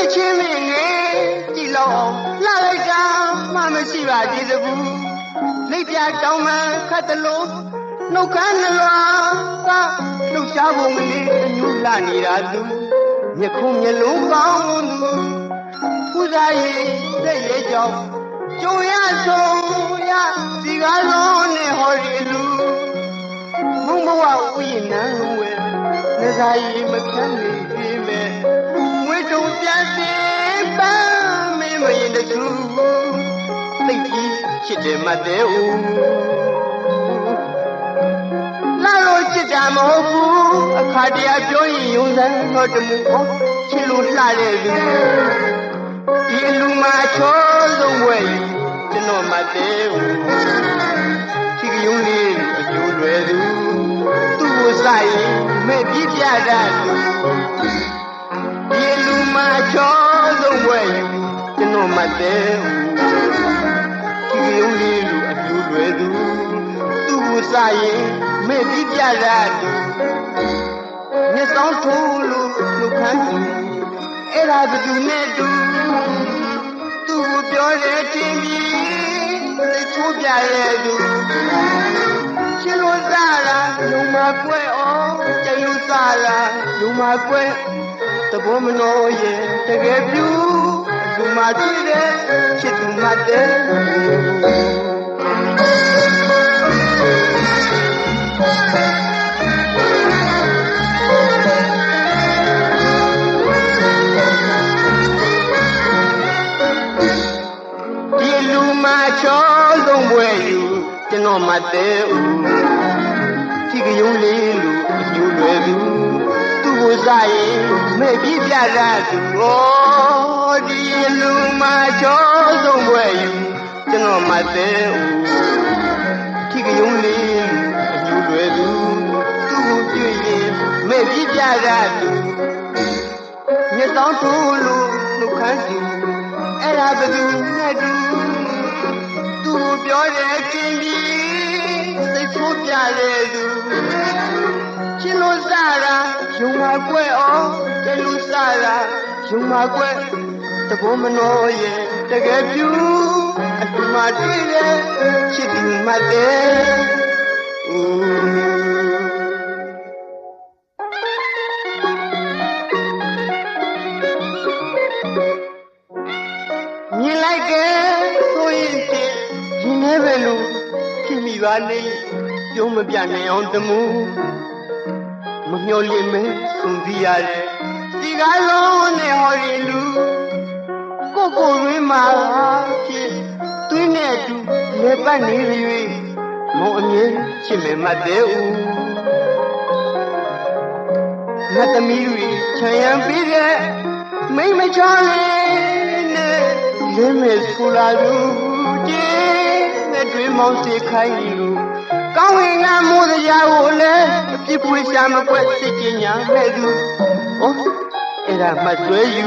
မချင်းမင်းငယ်ကြည်လောက်အောင်လှလိုက်တာမှမရှိပါသေးတဘူးလိပ်ပြတောင်းမှခတ်တလို့နှုတ်ခမ်းနှလွာကလှုပ်ရှားပုံလေးအညူလှနေတာသူမျက်ခုံးမျက်လုံးကောင်းသူပူဇာရေးတဲ့ရဲ့ကြောင့်ကြုံရဆုံးရဒီကားလုံးနဲ့ဟောဒီလူမုံဘဝဥယျာဉ်နန်းဝဲငဇာရီမခမ်းနေပြီမဲ့ငွေတုံ ပြန်စီပန်းမင်းမရင်တူသိကြီးချစ်တယ်မတဲ့ဦးလာလို့ချစ်တာမဟုတ်ဘူးအခါတရပြောရင်ယုံစမ်းတော့တမှုဟောချစ်လို့လှတဲ့လူဒီလူမှာချောဆုံးဝဲကျွန်တော်မတဲ့ဦးချစ်ကြုံလေးအကျိုးလွယ်သူသူ့ကိုစိုက်မဲ့ပြပြတတ်သူ ကျွန်တော်မတဲ့ဦးချစ်ကြုံလေးလူအကျိုးလွယ်သူသူ့ကိုစိုက်မဲ့ပြပြတတ်သူမျက်စောင်းထိုးလို့လူခန်းသူအဲ့ဒါဘယ်သူနဲ့တူသူ့ကိုပြောတယ်တင်ပြီးသိချိုးပြရဲ့သူရှင်လို့စားလာလုံမကွဲအောင်ကြိုင်လို့စားလာလုံမကွဲတဘောမနောရဲ့တကယ်ပြူ လူမတွေ့တဲ့ချစ်သူမတဲ့ဒီလူမချောဆုံးပွဲယူကျွန်တော်မတဲ့ဦးဒီကယုံလေးလူအညူလွယ်သူသူ့ကိုစားရင်မဲ့ပြပြတတ်သူဩ ဒီလူမချောဆုံးပွဲယူကျွန်တော်မတဲ့ဦးဒီကယုံလေးလူအညူလွယ်သူသူ့ကိုတွေ့ရင်မဲ့ပြပြတတ်သူမျက်စောင်းထိုးလို့နှုတ်ခမ်းသူအဲ့ဒါဘယ်သူနဲ့တူသူပြောတယ်ကျင်ပြီးစိတ်ဆိုးပြတဲ့သူချစ်လို့စားတာယုံမှာကွဲအောင်တလူစားတာယုံမှာကွဲ တဘောမနောရဲ့တကယ်ပြူအတူမှတွေ့တဲ့ချစ်သူမှတ်တယ်မြင်လိုက်ကဲဆိုရင်ဖြင့်ရင်ထဲပဲလို့ဖြစ်မိပါလေပြုံးမပြနိုင်အောင်တမှုမမျော်လင့်မဲစုံစည်းရတယ်ဒီကားလုံးနဲ့ဟောဒီလူ ကိုကိုရင်းမှာဖြစ်တွင်းနဲ့အတူလေပတ်နေ၍မောင်အမြင်ချစ်မယ်မတ်တဲ့ဦးငါသမီးတွေချမ်းရံပြီးတဲ့မိမချောလေးနဲ့လင်းမဲ့ဆူလာလူကျင်းနဲ့တွင်မောင်းစေခိုင်းလူကောင်းဝင်ငါမိုးတရားကိုလည်းအပြစ်ပွေရှာမကွက်စစ်ကျင်ညာမဲ့သူဩအဲ့ဒါမှဆွဲယူ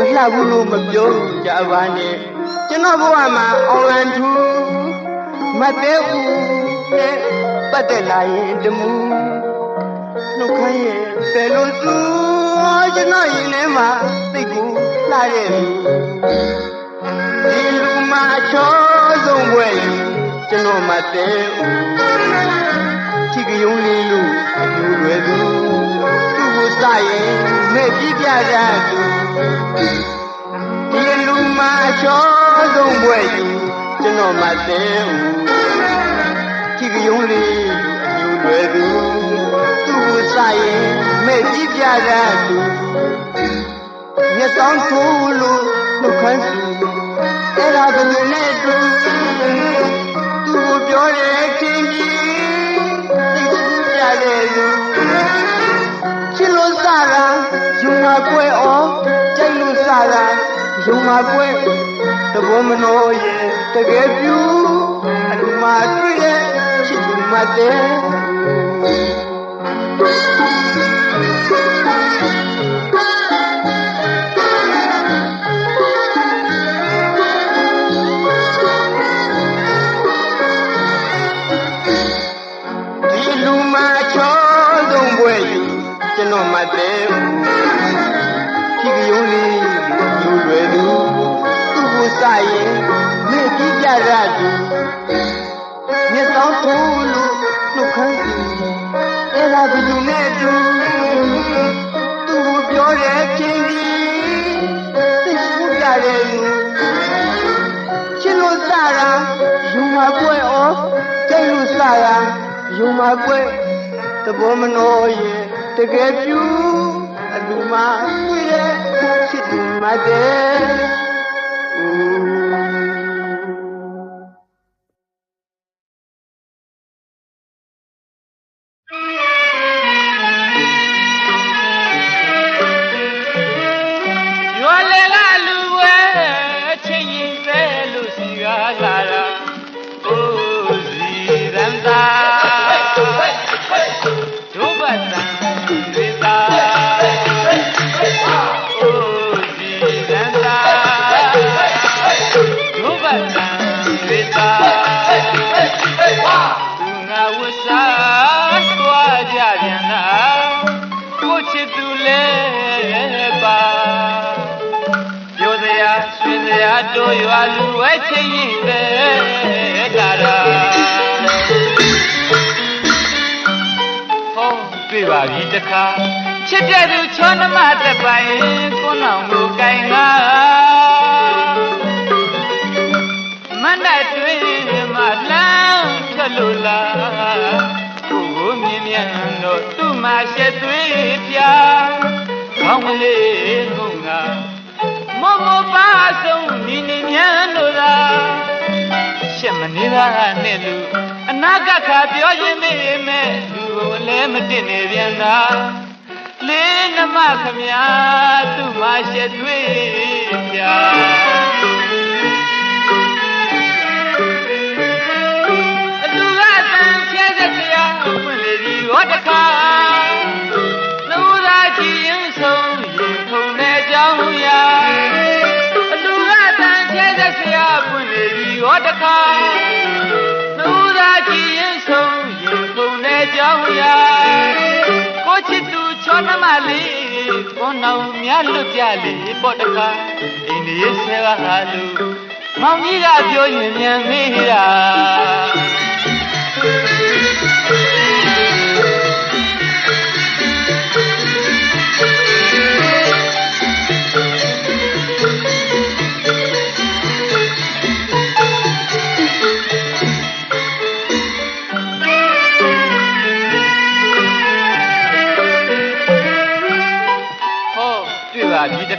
မလှဘူးလို့မပြောကြပါနဲ့ကျွန်တော်ဘဝမှာအောင်လန်ထူမတ်တဲ့ဦးနဲ့ပတ်သက်လာရင်တမူနှုတ်ခမ်းရဲ့ဘယ်လိုသူကျွန်တော်ရင်ထဲမှာသိကူလာတဲ့လူဒီလူမှာချောဆုံးွယ်ယူကျွန်တော်မတဲ့ဦးချီကယုံလေးလူအညူလွယ်သူသူ့ကိုစရင်မဲ့ပြပြတတ်သူ ဒီလူမှာချောဆုံးွယ်ယူကျွန်တော်မတဲ့ဦးချီကယုံလေးလူအညူလွယ်သူသူ့ကိုစရင်မဲ့ပြပြတတ်သူမျက်စောင်းထိုးလို့နှုတ်ခမ်းသူအဲ့ဒါဘယ်လိုလဲတူ ယုံမှာကွဲသဘောမနောရဲ့တကယ်ပြူအလူမှာတွေ့တဲ့ချစ်သူမှတဲ့ ပွဲသဘောမနှောရဲ့တကယ်ပြူအလူမှာတွေ့တဲ့ချစ်သူမတဲ့ တို့ရွာလူဝဲချင်းရင်ပဲလာတာဟောတွေ့ပါပြီတခါချစ်တဲ့သူချောနမတစ်ပိုင်ကိုနောင်ကိုကင်လာမန္တတွင်မှလမ်းဖြတ်လို့လားကိုကိုမြင်မြန်တော့သူ့မှာရှက်သွေးပြကောင်းကလေးငုံငါမမပါဆုံး နီနီမြန်တို့သာရှက်မနေတာနဲ့လူအနာဂတ်ခါပြောရင်မေးမဲ့လူဘုံလည်းမတင်နေပြန်တာလေးနမခမညာသူ့မှာရှက်တွေ့ပြ နမလေးကိုနောင်မြလွတ်ပြလေးပေါ့တခါအိန္ဒိယဆရာဟာလူမောင်ကြီးကပြောရင်မြန်မေးတာ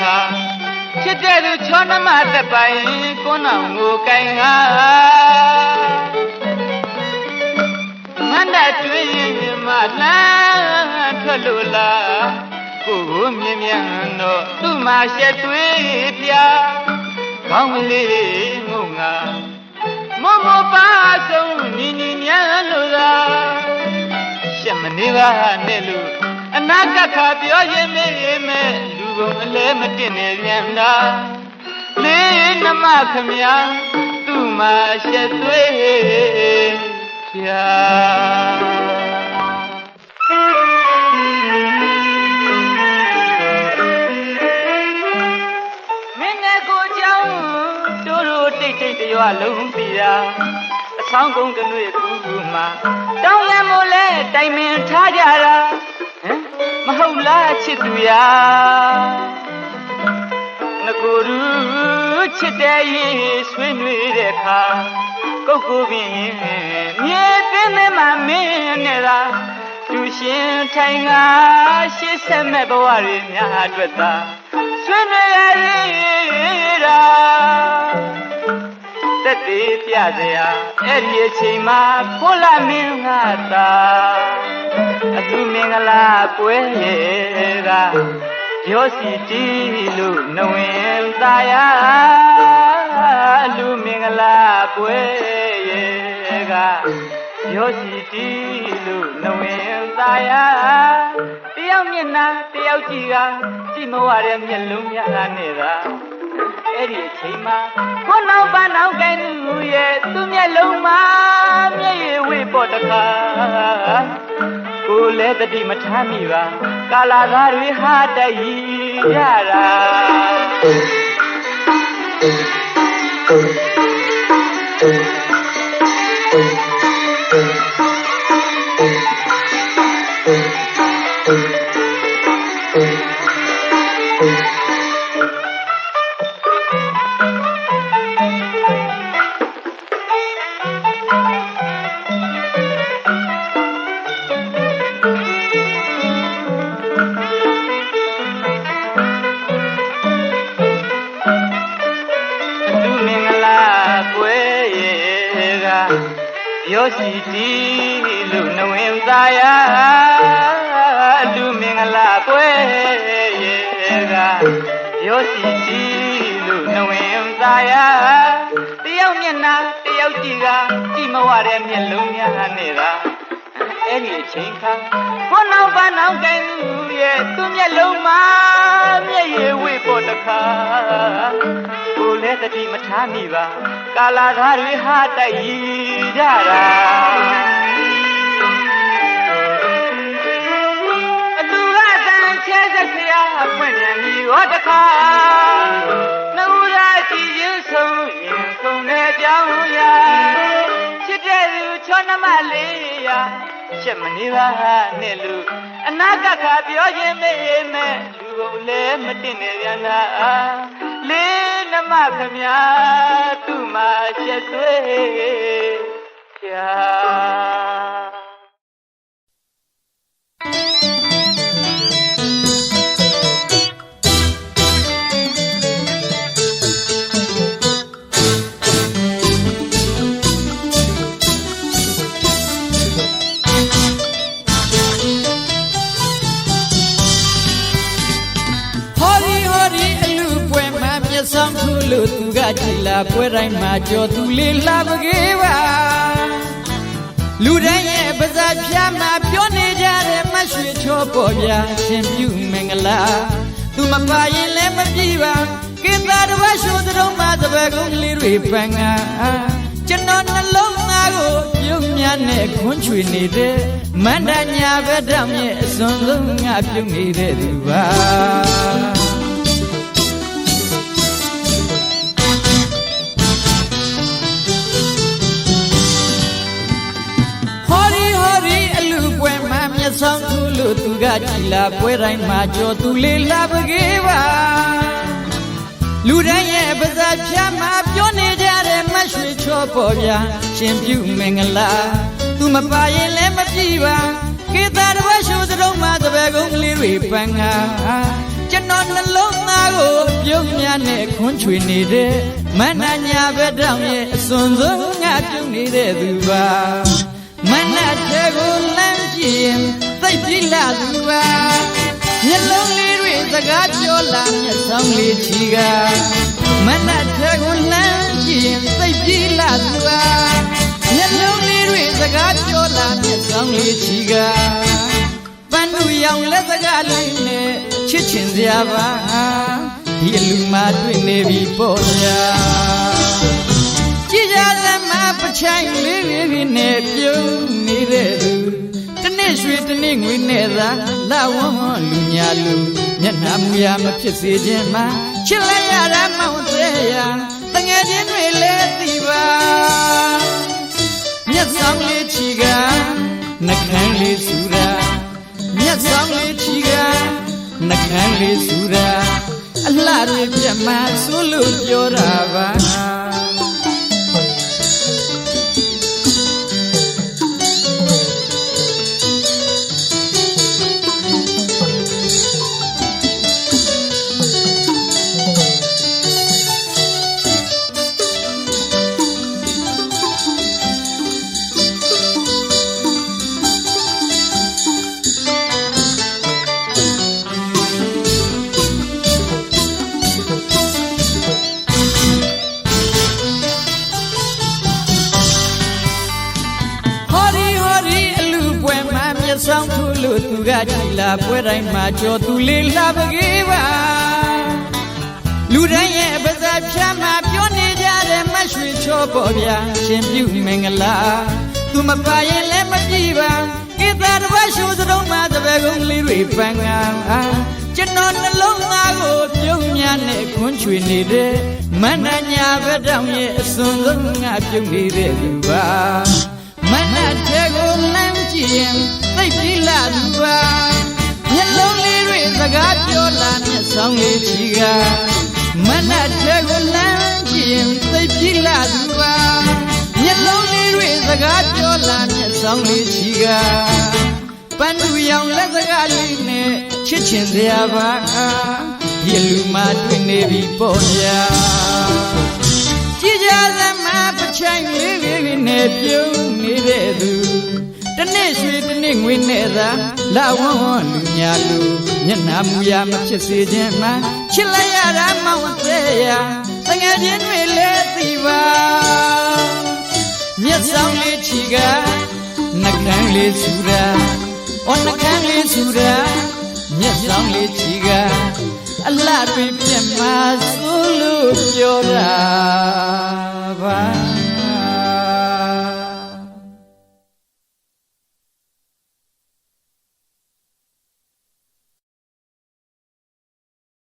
ခါချစ်တဲ့သူချောနမတက်ပိုင်ကိုနောင်ကိုကင်ငါမန္တတွင်မှလမ်းထွက်လို့လားကိုကိုမြင်မြန်တော့သူ့မှာရှက်သွေးပြကောင်းကလေးငုံငါမမပါဆုံးနီနီမြန်လို့သာရှက်မနေပါနဲ့လို့အ နာဂတ်ခါပြောရင်မေးမယ်လူပုံအလဲမတင်နေပြန်တာလေးနမခမညာသူ့မှာရှက်သွေးဖြာမင်းနဲ့ကိုကြောင့်တို့တို့တိတ်တိတ်တရွာလုံးပြီတာအဆောင်ကုန်တနွေကူကူမှာတောင်းရမို့လဲတိုင်ပင်ထားကြတာဟ မ်မဟုတ်လားချစ်သူရာငကိုရူချစ်တဲ့ရေးဆွေးနွေးတဲ့အခါကိုကိုပင်မြေသိနေမှမင်းနဲ့လားသူရှင်ထိုင်ငါရှေ့ဆက်မဲ့ဘဝတွေများအတွက်သာဆွေးနွေးရည်တာတက်သေးပြစရာအဲ့ဒီအချိန်မှာဖိုးလာမင်းငါသာ အသူမင်္ဂလာပွဲရဲ့ကရောစီတီးလို့နဝင်သားရလူမင်္ဂလာပွဲရဲ့ကရောစီတီးလို့နဝင်သားရတယောက်မျက်နှာတယောက်ကြည့်ကကြည့်မဝတဲ့မျက်လုံးများနဲ့သာအဲ့ဒီအချိန်မှာကိုနောက်ပန်းနောက်ကိုင်းလူရဲ့သူမျက်လုံးမှာမျက်ရည်ဝေပေါ်တခါ ကိုလည်းတတိမထားမိပါကာလာသားတွေဟာတိုက်ရတာ ရောစီတီလူနဝင်သားရလူမင်္ဂလာကွယ်ရဲ့ကရောစီတီလူနဝင်သားရတယောက်မျက်နှာတယောက်ကြည့်ကကြည့်မဝတဲ့မျက်လုံးများနေတာအဲ့ဒီအချိန်ခါကိုနောက်ပါနောက်ကဲသူရဲ့သူမျက်လုံးမှာမျက်ရည်ဝေပေါ်တခါကိုလည်းတတိမထားမိပါကာလာသားတွေဟာတိုက်ရ ကြတာအတူကတန်ချဲဆက်ဆရာဖွင့်ပြန်ပြီးဟောတခါနှူရာကြည်ရင်ဆုံးရင်ဆုံးတဲ့ကြောင်းရာချစ်တဲ့သူချောနှမလေးရာချက်မနေပါနဲ့လူအနာကခါပြောခြင်းမေးမဲ့လူကုန်လည်းမတင်နေပြန်တာလေးနမခမညာသူ့မှာချက်သွေး ဖြာဟောဒီဟောဒီအလူပွဲမှာမျက်စောင်းထူလို့သူကကြည်လာပွဲတိုင်းမှာကြော် ပေါ်ပြရှင်ပြုမင်္ဂလာသူမပါရင်လည်းမပြေပါကိသာတဝရှိုးသတုံးမှာတပည့်ကုန်းလေးတွေပန်ငါကျွန်တော်နှလုံးသားကိုပြုံးများနဲ့ခွန်းချွေနေတဲ့မန္တညာဘက်တောင်ရဲ့အစွန်ဆုံးငါပြုံးနေတဲ့သူပါ ကကြည်လာပွဲတိုင်းမှာကြော်သူလေးလာပကေးပါလူတိုင်းရဲ့ပါဇာဖြာမှာပြောနေကြတဲ့မတ်ရွှေချောပေါ်ပြရှင်ပြုမင်္ဂလာသူမပါရင်လည်းမပြေပါကေတာတဝက်ရှိုးစတုံးမှာတပည့်ကုန်းကလေးတွေပန်းငါကျွန်တော်နှလုံးသားကိုပြုံးများနဲ့ခွန်းချွေနေတဲ့မန္တညာဘက်တောင်ရဲ့အစွန်ဆုံးငါပြုံးနေတဲ့သူပါမနတ်တဲ့ကိုလမ်းကြည့်ရင် သိပ်ပြီလာသူပါမျက်လုံးလေးတွေစကားပြောလာမျက်စောင်းလေးချီကမနတ်တဲ့ကိုလမ်းကြည့်ရင်သိပ်ပြီလာသူပါမျက်လုံးလေးတွေစကားပြောလာမျက်စောင်းလေးချီကပန်းလူရောင်လက်စကားလေးနဲ့ချစ်ချင်စရာပါဒီအလူမှာတွေ့နေပြီပေါ့ဗျာကြည်ကြလက်မပချိုင်လေးလေးနဲ့ပြုံးနေတဲ့သူတ နေ့ရွှေတနေ့ငွေနဲ့သာလာဝန်းလူညာလူမျက်နှာမူရမဖြစ်စေခြင်းမှာချစ်လိုက်ရတာမောင်သေးရတငယ်ချင်းတွေလည်းသိပါမျက်စောင်းလေးချီကနှကန်းလေးစူတာမျက်စောင်းလေးချီကနှကန်းလေးစူတာအလှတွေပြတ်မှဆိုလို့ပြောတာပါ တိုင်းမှာကြော်သူလေးလာပကေးပါလူတိုင်းရဲ့ပါဇာဖြာမှာပြောနေကြတဲ့မတ်ရွှေချောပေါ်ပြရှင်ပြုမင်္ဂလာသူမပါရင်လည်းမပြေပါကိသာတပတ်ရှိုးစတုံးမှာတပည့်ကုန်းလေးတွေပန်းကကျွန်တော်နှလုံးသားကိုပြုံးများနဲ့ခွန်းချွေနေတဲ့မန္တညာဘက်တောင်ရဲ့အစွန်ဆုံးငါပြုံးနေတဲ့သူပါမန္တတဲ့ကိုလမ်းကြည့်ရင်သိပ်ပြီးလာသူပါ မျက်လုံးလေးတွေစကားပြောလာမျက်ဆောင်လေးချီကမန္တတဲ့ကိုလမ်းကြည့်ရင်သိပ်ပြီးလာသူပါမျက်လုံးလေးတွေစကားပြောလာမျက်ဆောင်လေးချီကပန်းသူရောင်လက်စကားလေးနဲ့ချစ်ချင်စရာပါဒီလူမှတွေ့နေပြီပေါ့ဗျာကြည်ကြစမ်းမပချိုင်လေးလေးနဲ့ပြုံးနေတဲ့သူတနေ့ရွှေတနေ့ငွေနဲ့သာ လာဝန်းဝန်းလူညာလူမျက်နှာမူရမဖြစ်စေခြင်းမှချစ်လိုက်ရတာမောင်သေးရတငယ်ချင်းတွေလည်းသိပါမျက်ဆောင်လေးချီကနှကန်းလေးဆူတာအော်နှကန်းလေးဆူတာမျက်ဆောင်လေးချီကအလှတွေပြတ်မှာဆိုလို့ပြောတာ